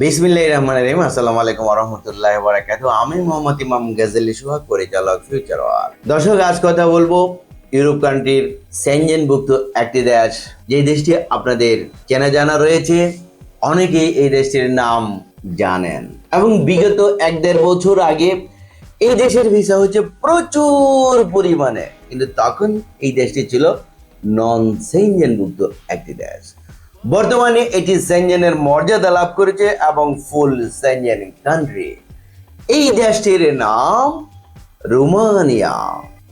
বিসমিল্লাহ রহমান রহিম। আসসালামু আলাইকুম রহমতুল্লাহ বারাকাতু আমি মোহাম্মদ ইমাম গাজেলি সুহাগ পরিচালক ফিউচার ওয়ার দর্শক, আজ কথা বলব ইউরোপ কান্ট্রির সেনজেনভুক্ত একটি দেশ, যে দেশটি আপনাদের চেনা জানা রয়েছে। অনেকেই এই দেশটির নাম জানেন। এবং বিগত এক দেড় বছর আগে এই দেশের ভিসা হচ্ছে প্রচুর পরিমাণে। কিন্তু তখন এই দেশটি ছিল নন সেনজেনভুক্ত একটি দেশ। বর্তমানে এটি সেনজেনের মর্যাদা লাভ করেছে এবং ফুল সেনজেন কান্ট্রি এই দেশটির নাম রোমানিয়া।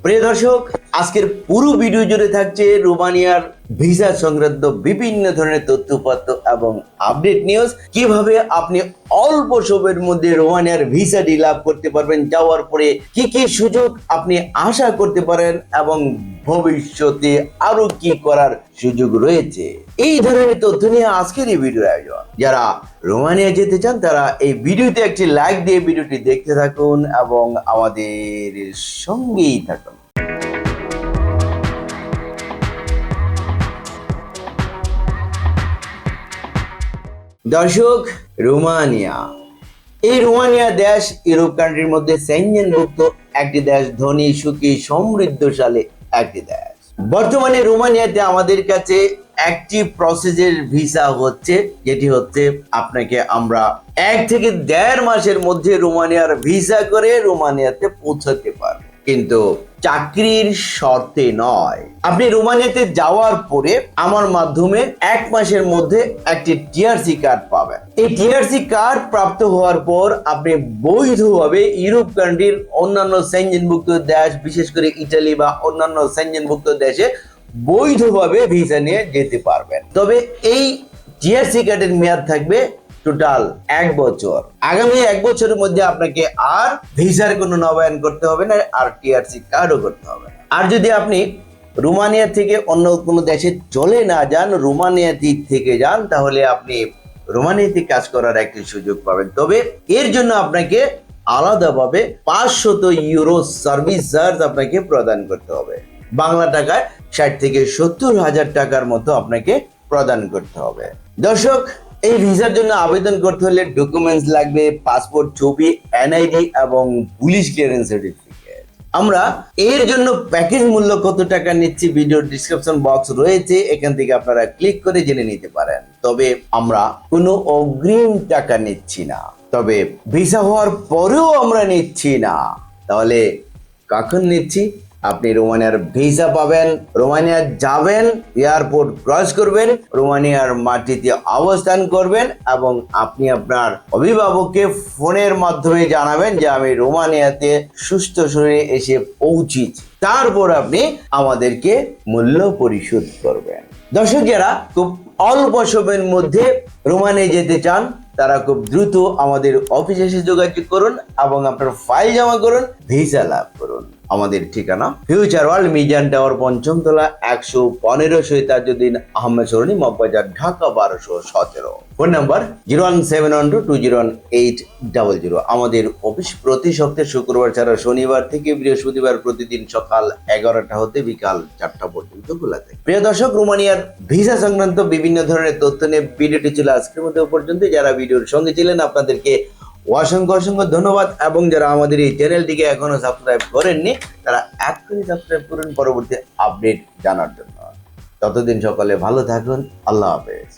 প্রিয় দর্শক, আজকের পুরো ভিডিও জুড়ে থাকছে রোমানিয়ার ভিসা সংক্রান্ত বিভিন্ন ধরনের তথ্যপত্র এবং আপডেট নিউজ কীভাবে আপনি অল্প সময়ের মধ্যে রোমানিয়ার ভিসাটি লাভ করতে পারবেন, যাওয়ার পরে কি কি সুযোগ আপনি আশা করতে পারেন এবং ভবিষ্যতে আরও কি করার সুযোগ রয়েছে? এই ধরনের তথ্য নিয়ে আজকের এই ভিডিওর আয়োজন। যারা রোমানিয়া যেতে চান, তারা এই ভিডিওতে একটি লাইক দিয়ে ভিডিওটি দেখতে থাকুন এবং আমাদের সঙ্গেই থাকুন। দর্শক, রোমানিয়া। এই রোমানিয়া দেশ, ইউরোপ কান্ট্রির মধ্যে সেনজেনভুক্ত একটি দেশ, ধনী, সুখী, সমৃদ্ধশালী। বর্তমানে রোমানিয়াতে আমাদের কাছে একটি প্রসেসের ভিসা হচ্ছে, যেটি হচ্ছে আপনাকে আমরা এক থেকে দেড় মাসের মধ্যে রোমানিয়ার ভিসা করে রোমানিয়াতে পৌঁছাতে পারব। কিন্তু চাকরির শর্তে নয়। আপনি রোমানিয়াতে যাওয়ার পরে আমার মাধ্যমে এক মাসের মধ্যে একটি টিআরসি কার্ড পাবেন। এই টিআরসি কার্ড প্রাপ্ত হওয়ার পর আপনি বৈধভাবে ইউরোপ কান্ট্রির অন্যান্য সেনজেনভুক্ত দেশ, বিশেষ করে ইটালি বা অন্যান্য সেনজেনভুক্ত দেশে বৈধভাবে ভিসা নিয়ে যেতে পারবেন। তবে এই টিআরসি কার্ডের মেয়াদ থাকবে টোটাল এক বছর। আগামী এক বছরের মধ্যে আপনাকে আর ভিসার কোনো নবায়ন করতে হবে না, আর টিআরসি কার্ডও করতে হবে আর যদি আপনি রোমানিয়া থেকে অন্য কোনো দেশে চলে না যান রোমানিয়াতে থেকে যান, তাহলে আপনি রোমানিয়াতে কাজ করার একটি সুযোগ পাবেন। তবে এর জন্য আপনাকে আলাদাভাবে পাঁচশত ইউরো সার্ভিস চার্জ আপনাকে প্রদান করতে হবে। বাংলা টাকায় ষাট থেকে সত্তর হাজার টাকার মতো আপনাকে প্রদান করতে হবে। দর্শক এই ভিসার জন্য আবেদন করতে হলে ডকুমেন্টস লাগবে পাসপোর্ট ছবি এনআইডি এবং পুলিশ ক্লিয়ারেন্স সার্টিফিকেট আমরা এর জন্য প্যাকেজ মূল্য কত টাকা নিচ্ছি ভিডিও ডিসক্রিপশন বক্স রয়েছে, এখান থেকে আপনারা ক্লিক করে জেনে নিতে পারেন। তবে আমরা কোনো অগ্রিম টাকা নিচ্ছি না। তবে ভিসা হওয়ার পরেও আমরা নিচ্ছি না। তাহলে কখন নিচ্ছি? আপনি রোমানিয়ার ভিসা পাবেন, রোমানিয়া যাবেন, এয়ারপোর্ট ক্রস করবেন, রোমানিয়ার মাটিতে অবস্থান করবেন এবং আপনি আপনার অভিভাবককে ফোনের মাধ্যমে জানাবেন যে আমি রোমানিয়াতে সুস্থ শরীরে এসে পৌঁছিছি তারপর আপনি আমাদেরকে মূল্য পরিশোধ করবেন। দর্শক যারা খুব অল্প সময়ের মধ্যে রোমানিয়া যেতে চান, তারা খুব দ্রুত আমাদের অফিসে এসে যোগাযোগ করুন এবং আপনার ফাইল জমা করুন, ভিসা লাভ আমাদের ঠিকানা। ফিউচার ওয়ার্ল্ড মিজান টাওয়ার পঞ্চমতলা একশো পনেরো সৈতাজুদ্দিন আহমেদ সরণি, মগবাজার, ঢাকা বারোশো সতেরো। Phone number zero one seven one two two zero one eight double zero. আমাদের অফিস প্রতি সপ্তাহে শুক্রবার ছাড়া শনিবার থেকে বৃহস্পতিবার প্রতিদিন সকাল এগারোটা হতে বিকাল চারটা পর্যন্ত খোলা থাকে। প্রিয় দর্শক, রোমানিয়ার ভিসা সংক্রান্ত বিভিন্ন ধরনের তথ্য নিয়ে ভিডিওটি ছিল আজকের মধ্যে পর্যন্ত। যারা ভিডিওর সঙ্গে ছিলেন, আপনাদেরকে অসংখ্য অসংখ্য ধন্যবাদ এবং যারা আমাদের এই চ্যানেলটিকে এখনও সাবস্ক্রাইব করেননি, তারা এখনই সাবস্ক্রাইব করুন, পরবর্তী আপডেট জানার জন্য। ততদিন সকালে ভালো থাকুন, আল্লাহ হাফেজ।